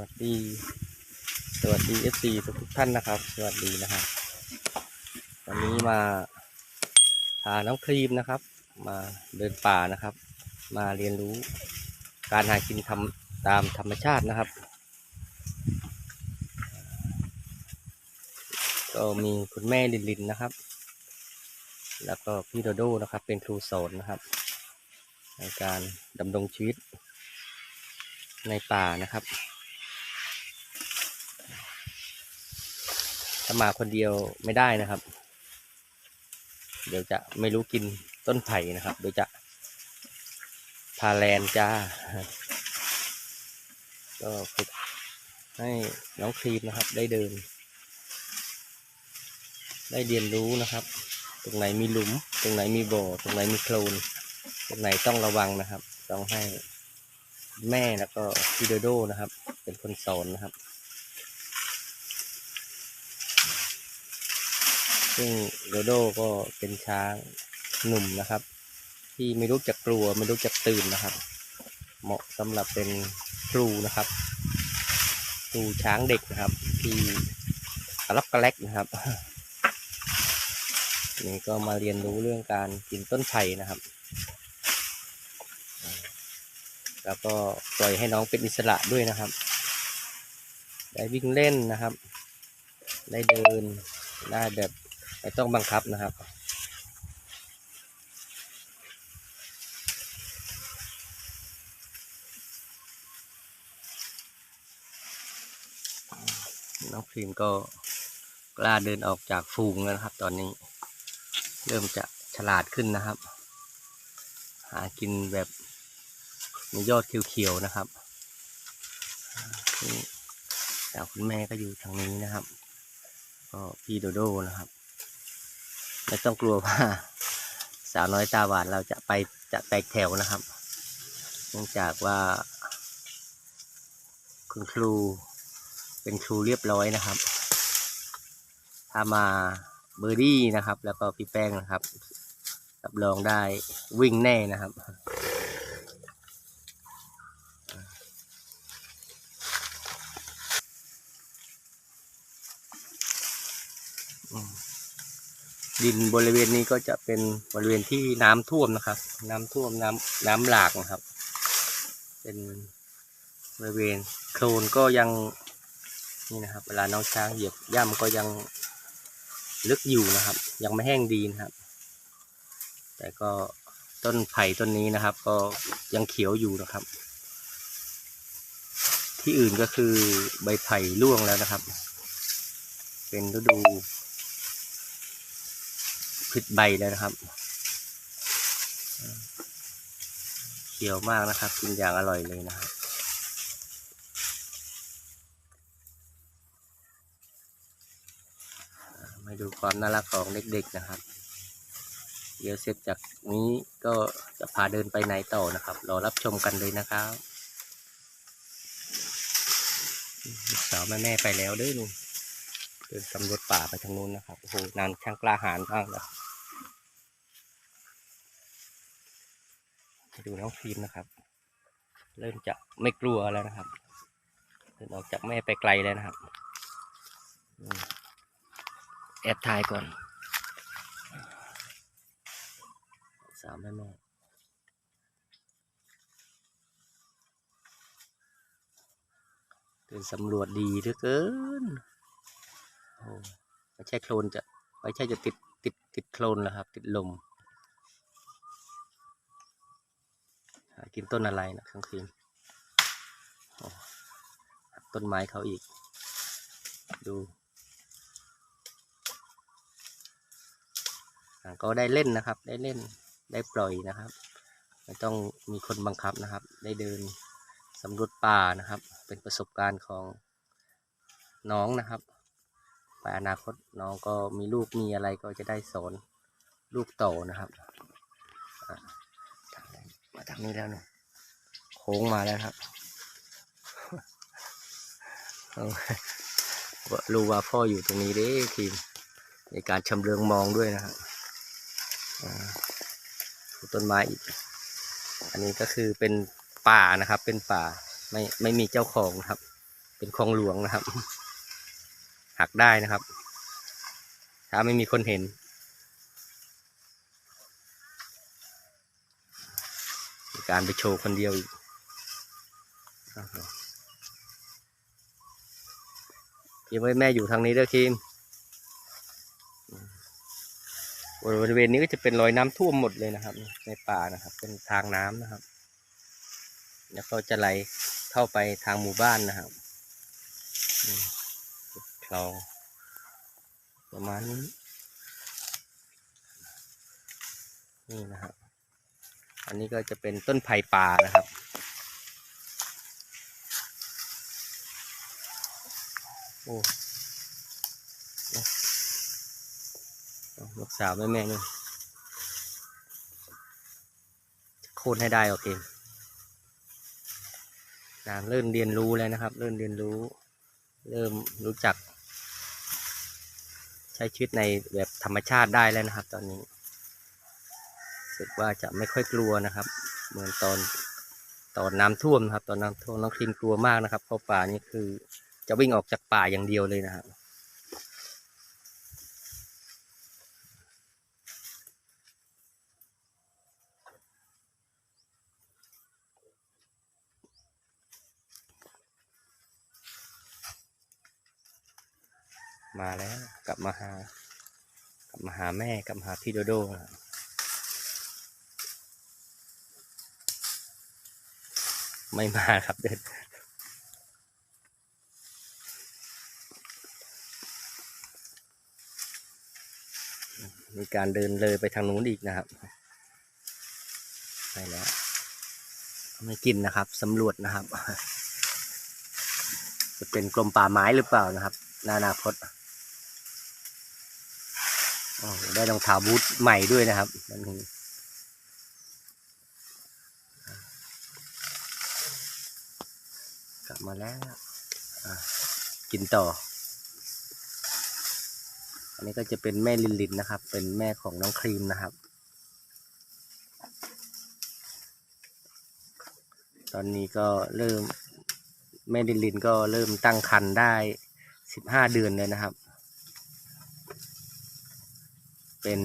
วัสดี สวัสดีเอฟซีทุกทุกท่านนะครับ สวัสดีนะครับ วันนี้มาพาน้องครีมนะครับ มาเดินป่านะครับ มาเรียนรู้การหากินทำตามธรรมชาตินะครับ ก็มีคุณแม่ลินลินนะครับ แล้วก็พี่โดโดนะครับ เป็นครูสอนนะครับ ในการดำรงชีวิตในป่านะครับ ถ้ามาคนเดียวไม่ได้นะครับ เดี๋ยวจะไม่รู้กินต้นไผ่นะครับ เดี๋ยวจะพาแลนจ้า ก็ฝึกให้น้องครีมนะครับ ได้เดิน ได้เรียนรู้นะครับ ตรงไหนมีหลุม ตรงไหนมีบ่อ ตรงไหนมีโคลน ตรงไหนต้องระวังนะครับ ต้องให้แม่แล้วก็พี่โดโดนะครับ เป็นคนสอนนะครับ ซึ่งโดโดก็เป็นช้างหนุ่มนะครับ ที่ไม่รู้จักกลัวไม่รู้จักตื่นนะครับ เหมาะสำหรับเป็นครูนะครับครูช้างเด็กนะครับ ที่กระลับกระแลกนะครับนี่ก็มาเรียนรู้เรื่องการกินต้นไผ่นะครับ แล้วก็ปล่อยให้น้องเป็นอิสระด้วยนะครับ ได้วิ่งเล่นนะครับ ได้เดินได้แบบ ไม่ต้องบังคับนะครับ น้องพิมก็กล้าเดินออกจากฝูงแล้วนะครับ ตอนนี้ เริ่มจะฉลาดขึ้นนะครับ หากินแบบมียอดเขียวๆนะครับนี่แต่คุณแม่ก็อยู่ทางนี้นะครับ ก็พี่โดโดนะครับ ไม่ต้องกลัวว่าสาวน้อยตาหวานเราจะไปจะแตกแถวนะครับ เนื่องจากว่า คุณครูเป็นครูเรียบร้อยนะครับถ้ามาเบอร์ดี้นะครับ แล้วก็พี่แป้งนะครับรับรองได้วิ่งแน่นะครับอืม ดินบริเวณนี้ก็จะเป็นบริเวณที่น้ำท่วมนะครับ น้ำท่วมน้ำน้ำหลากนะครับ เป็นบริเวณโคลนก็ยังนี่นะครับ เวลาน้องช้างเหยียบย่ำก็ยังลึกอยู่นะครับ ยังไม่แห้งดีนะครับ แต่ก็ต้นไผ่ต้นนี้นะครับ ก็ยังเขียวอยู่นะครับ ที่อื่นก็คือใบไผ่ร่วงแล้วนะครับ เป็นฤดู ผิดใบแล้วนะครับ เขียวมากนะครับ กินอย่างอร่อยเลยนะครับมาดูความน่ารักของเด็กๆนะครับ เดี๋ยวเสร็จจากนี้ก็จะพาเดินไปไหนต่อนะครับ รอรับชมกันเลยนะครับสาวแม่แม่ไปแล้วด้อนู่น เดินสำรวจป่าไปทางนู้นนะครับโอ้โหนานช่างกล้าหาญมากนะไปดูน้องฟิล์มนะครับ เริ่มจะไม่กลัวแล้วนะครับเดินออกจากแม่ไปไกลแล้วนะครับแอบถ่ายก่อนสามแม่แม่เดินสำรวจดีเหลือเกิน ไม่ใช่โคลนจะไม่ใช่จะติดติดติดโคลนแล้วครับ ติดลมหากินต้นอะไรนะข้างคืนต้นไม้เขาอีก ดูก็ได้เล่นนะครับ ได้เล่นได้ปล่อยนะครับ ไม่ต้องมีคนบังคับนะครับ ได้เดินสำรวจป่านะครับ เป็นประสบการณ์ของน้องนะครับ ไปอนาคตน้องก็มีลูกมีอะไรก็จะได้สอนลูกโตนะครับมาทางนี้แล้วเนี่ยโค้งมาแล้วครับรู้ว่าพ่ออยู่ตรงนี้เด้ทีมในการชำเลืองมองด้วยนะครับต้นไม้อีก อันนี้ก็คือเป็นป่านะครับ เป็นป่าไม่ไม่มีเจ้าของครับ เป็นคลองหลวงนะครับ หักได้นะครับ ถ้าไม่มีคนเห็น การไปโชว์คนเดียวอีกอ้าวคิมไว้แม่อยู่ทางนี้ด้อคิมบริเวณนี้ก็จะเป็นรอยน้ำท่วมหมดเลยนะครับ ในป่านะครับ เป็นทางน้ำนะครับ แล้วก็จะไหลเข้าไปทางหมู่บ้านนะครับ อืมคลองประมาณนี้ นี่นะครับ อันนี้ก็จะเป็นต้นไผ่ป่านะครับ โอ้ลูกสาวแม่แม่นี่โค่นให้ได้โอเคนะเริ่มเรียนรู้แล้วนะครับ เริ่มเรียนรู้ เริ่มรู้จัก ใช้ชีวิตในแบบธรรมชาติได้แล้วนะครับ ตอนนี้รู้สึกว่าจะไม่ค่อยกลัวนะครับ เหมือนตอนตอนน้ำท่วมนะครับ ตอนน้ำท่วมน้องครีมกลัวมากนะครับ เพราะป่านี่คือจะวิ่งออกจากป่าอย่างเดียวเลยนะครับ มาแล้ว กลับมาหา กลับมาหาแม่กลับมาหาพี่โดโดไม่มาครับเดินมีการเดินเลยไปทางนู้นอีกนะครับไปแล้วไม่กินนะครับสำรวจนะครับ จะเป็นกรมป่าไม้หรือเปล่านะครับนอนาคตอ๋อ ได้รองเท้าบูทใหม่ด้วยนะครับนั่นเองกลับมาแล้วกินต่อ อันนี้ก็จะเป็นแม่ลินลินนะครับ เป็นแม่ของน้องครีมนะครับ ตอนนี้ก็เริ่มแม่ลินลินก็เริ่มตั้งครรภ์ได้สิบห้าเดือนเลยนะครับ เป็น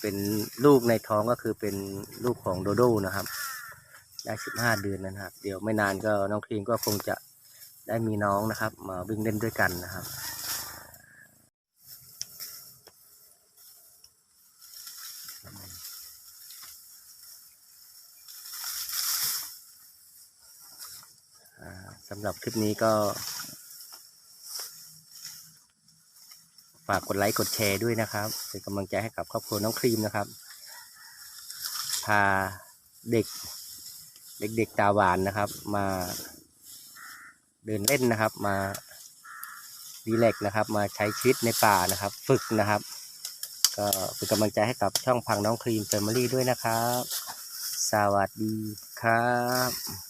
เป็นลูกในท้องก็คือเป็นลูกของโดโด้นะครับ ได้สิบห้าเดือนนะครับ เดี๋ยวไม่นานก็น้องครีมก็คงจะได้มีน้องนะครับ มาวิ่งเล่นด้วยกันนะครับสำหรับคลิปนี้ก็ ฝากกดไลค์กดแชร์ด้วยนะครับ เป็นกำลังใจให้กับครอบครัวน้องครีมนะครับ พาเด็ก เด็กๆตาหวานนะครับ มาเดินเล่นนะครับ มาดีแลกนะครับ มาใช้ชีวิตในป่านะครับ ฝึกนะครับ ก็เป็นกำลังใจให้กับช่องพังน้องครีมแฟมิลี่ด้วยนะครับ สวัสดีครับ